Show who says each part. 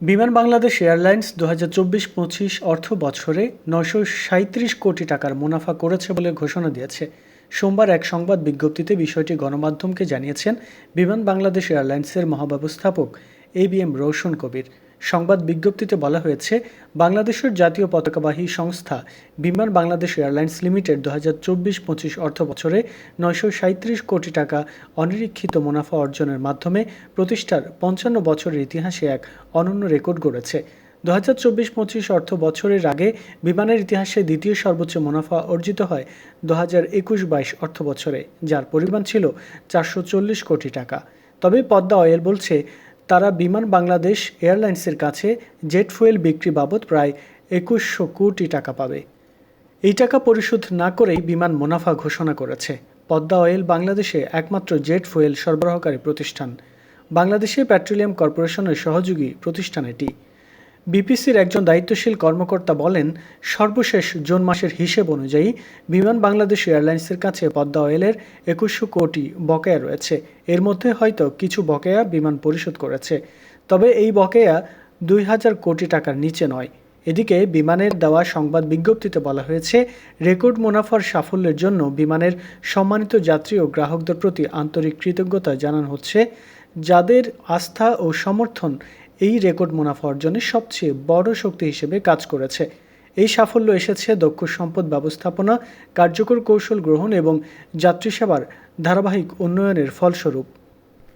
Speaker 1: বিমান বাংলাদেশ এয়ারলাইন্স দু হাজার চব্বিশ পঁচিশ অর্থ বছরে নয়শো সাঁত্রিশ কোটি টাকার মুনাফা করেছে বলে ঘোষণা দিয়েছে। সোমবার এক সংবাদ বিজ্ঞপ্তিতে বিষয়টি গণমাধ্যমকে জানিয়েছেন বিমান বাংলাদেশ এয়ারলাইন্সের মহাব্যবস্থাপক এ বি এম রৌশন কবির। সংবাদ বিজ্ঞপ্তিতে বলা হয়েছে, বাংলাদেশের জাতীয় পতাকাবাহী সংস্থা বিমান বাংলাদেশ এয়ারলাইন্স লিমিটেড দু হাজার চব্বিশ পঁচিশ অর্থ বছরে নয়শো সাঁত্রিশ কোটি টাকা অনিরীক্ষিত মুনাফা অর্জনের মাধ্যমে প্রতিষ্ঠার পঞ্চান্ন বছরের ইতিহাসে এক অনন্য রেকর্ড গড়েছে। দু হাজার চব্বিশ পঁচিশ অর্থ বছরের আগে বিমানের ইতিহাসে দ্বিতীয় সর্বোচ্চ মুনাফা অর্জিত হয় দু হাজার একুশ বাইশ অর্থ বছরে, যার পরিমাণ ছিল চারশো চল্লিশ কোটি টাকা। তবে পদ্মা অয়েল বলছে তারা বিমান বাংলাদেশ এয়ারলাইন্সের কাছে জেট ফুয়েল বিক্রি বাবদ প্রায় একুশশো কোটি টাকা পাবে। এই টাকা পরিশোধ না করেই বিমান মুনাফা ঘোষণা করেছে। পদ্মা অয়েল বাংলাদেশে একমাত্র জেট ফুয়েল সরবরাহকারী প্রতিষ্ঠান। বাংলাদেশে পেট্রোলিয়াম কর্পোরেশনের সহযোগী প্রতিষ্ঠান এটি। বিপিসির একজন দায়িত্বশীল কর্মকর্তা বলেন, সর্বশেষ জুন মাসের হিসেব অনুযায়ী বিমান বাংলাদেশ এয়ারলাইন্সের কাছে পদ্মা অয়েলের একুশশো কোটি বকেয়া রয়েছে। এর মধ্যে হয়তো কিছু বকেয়া বিমান পরিশোধ করেছে। তবে এই বকেয়া দুই হাজার কোটি টাকার নিচে নয়। এদিকে বিমানের দেওয়া সংবাদ বিজ্ঞপ্তিতে বলা হয়েছে, রেকর্ড মুনাফার সাফল্যের জন্য বিমানের সম্মানিত যাত্রী ও গ্রাহকদের প্রতি আন্তরিক কৃতজ্ঞতা জানানো হচ্ছে, যাদের আস্থা ও সমর্থন এই রেকর্ড মুনাফা অর্জনের সবচেয়ে বড় শক্তি হিসেবে কাজ করেছে। এই সাফল্য এসেছে দক্ষ সম্পদ ব্যবস্থাপনা, কার্যকর কৌশল গ্রহণ এবং যাত্রী সেবার ধারাবাহিক উন্নয়নের ফলস্বরূপ।